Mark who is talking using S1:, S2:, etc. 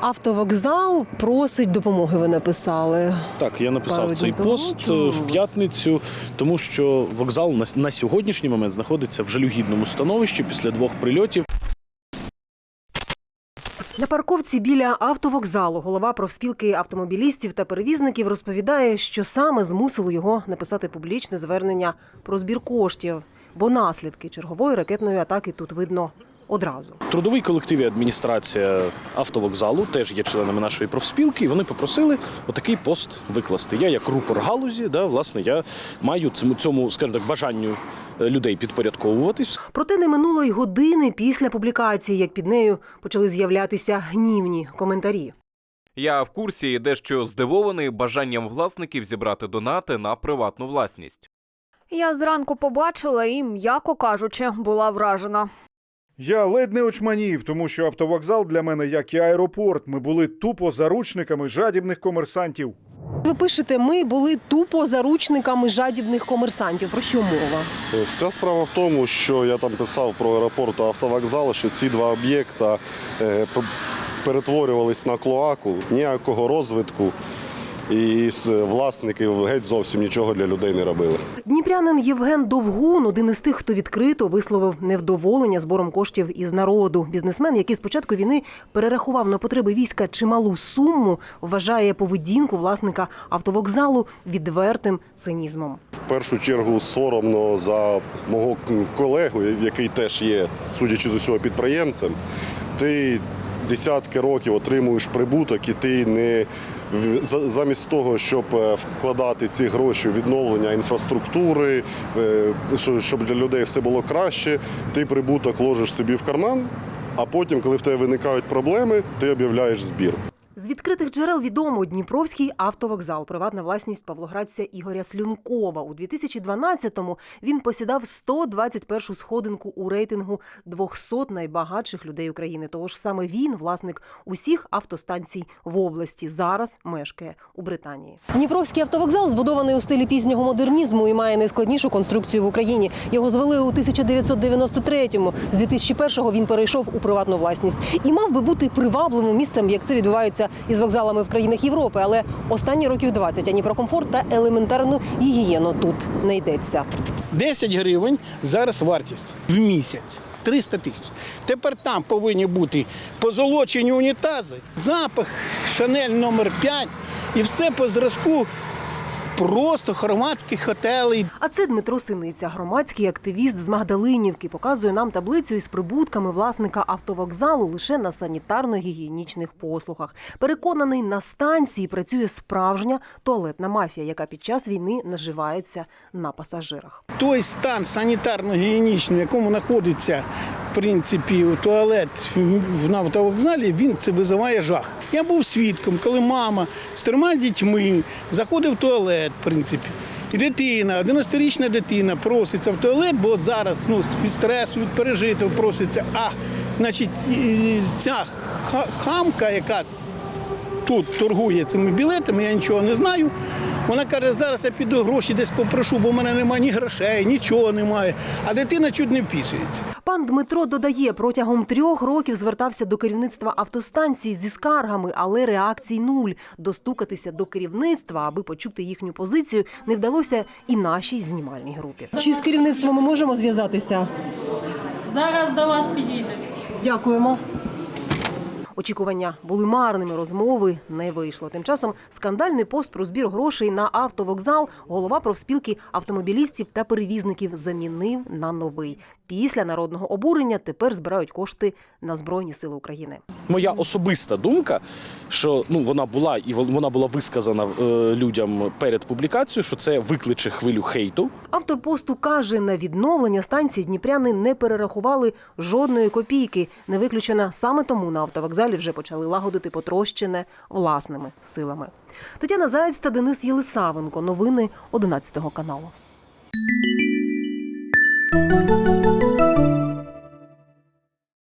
S1: Автовокзал просить допомоги. Ви написали.
S2: Так, я написав цей
S1: тому.
S2: пост
S1: Чому?
S2: е, в п'ятницю, тому що вокзал на, на сьогоднішній момент знаходиться в жалюгідному становищі після двох прильотів.
S1: На парковці біля автовокзалу голова профспілки автомобілістів та перевізників розповідає, що саме змусило його написати публічне звернення про збір коштів, бо наслідки чергової ракетної атаки тут видно одразу.
S2: Трудовий колектив і адміністрація автовокзалу теж є членами нашої профспілки, і вони попросили отакий пост викласти. Я, як рупор галузі, да, власне, я маю цьому, цьому скажімо так, бажанню е, людей підпорядковуватись.
S1: Проте не минуло й години після публікації, як під нею почали з'являтися гнівні коментарі.
S3: Я в курсі і дещо здивований бажанням власників зібрати донати на приватну власність.
S4: Я зранку побачила і, м'яко кажучи, була вражена.
S5: Я ледь не очманів, тому що автовокзал для мене як і аеропорт. Ми були тупо заручниками жадібних комерсантів.
S1: Ви пишете, ми були тупо заручниками жадібних комерсантів. Про що мова?
S6: Вся справа в тому, що я там писав про аеропорт та автовокзал, що ці два об'єкта е, перетворювались на клоаку, ніякого розвитку. І власники геть зовсім нічого для людей не робили.
S1: Дніпрянин Євген Довгун один із тих, хто відкрито висловив невдоволення збором коштів із народу. Бізнесмен, який з початку війни перерахував на потреби війська чималу суму, вважає поведінку власника автовокзалу відвертим цинізмом.
S6: В першу чергу соромно за мого колегу, який теж є, судячи з усього, підприємцем. Ти десятки років отримуєш прибуток, і ти не замість того, щоб е, вкладати ці гроші в відновлення інфраструктури, е, щоб для людей все було краще, ти прибуток ложиш собі в карман. А потім, коли в тебе виникають проблеми, ти об'являєш збір.
S1: З відкритих джерел відомо Дніпровський автовокзал, приватна власність павлоградця Ігоря Слюнкова. У 2012-му він посідав 121-шу сходинку у рейтингу 200 найбагатших людей України. Того ж саме він, власник усіх автостанцій в області, зараз мешкає у Британії. Дніпровський автовокзал збудований у стилі пізнього модернізму і має найскладнішу конструкцію в Україні. Його звели у 1993-му. З 2001-го він перейшов у приватну власність і мав би бути привабливим місцем, як це відбувається із вокзалами в країнах Європи. Але останні років 20 ані про комфорт та елементарну гігієну тут не йдеться.
S7: 10 гривень зараз вартість в місяць. 300 тисяч. Тепер там повинні бути позолочені унітази, запах Шанель номер 5 і все по зразку просто хорватських готелей.
S1: А це Дмитро Синиця, громадський активіст з Магдалинівки, показує нам таблицю із прибутками власника автовокзалу лише на санітарно-гігієнічних послугах. Переконаний, на станції працює справжня туалетна мафія, яка під час війни наживається на пасажирах.
S7: Той стан санітарно-гігієнічний, в якому знаходиться в принципі туалет в- автовокзалі, він це визиває жах. Я був свідком, коли мама з трьома дітьми заходить в туалет, в принципі. І дитина, 11-річна дитина проситься в туалет, бо зараз ну, від стресу, від пережитого проситься. А значить, ця хамка, яка тут торгує цими білетами, я нічого не знаю. Вона каже, зараз я піду гроші десь попрошу, бо в мене немає ні грошей, нічого немає. А дитина чуть не впісується.
S1: Пан Дмитро додає, протягом трьох років звертався до керівництва автостанції зі скаргами, але реакцій нуль. Достукатися до керівництва, аби почути їхню позицію, не вдалося і нашій знімальній групі. Чи з керівництвом ми можемо зв'язатися?
S8: Зараз до вас підійдуть.
S1: Дякуємо. Очікування були марними, розмови не вийшло. Тим часом скандальний пост про збір грошей на автовокзал голова профспілки автомобілістів та перевізників замінив на новий. Після народного обурення тепер збирають кошти на Збройні Сили України.
S2: Моя особиста думка, що ну вона була і вона була висказана е, людям перед публікацією, що це викличе хвилю хейту.
S1: Автор посту каже, на відновлення станції дніпряни не перерахували жодної копійки. Не виключена саме тому на автовокзалі вже почали лагодити потрощене власними силами. Тетяна Заєць та Денис Єлисавенко. Новини 11 каналу.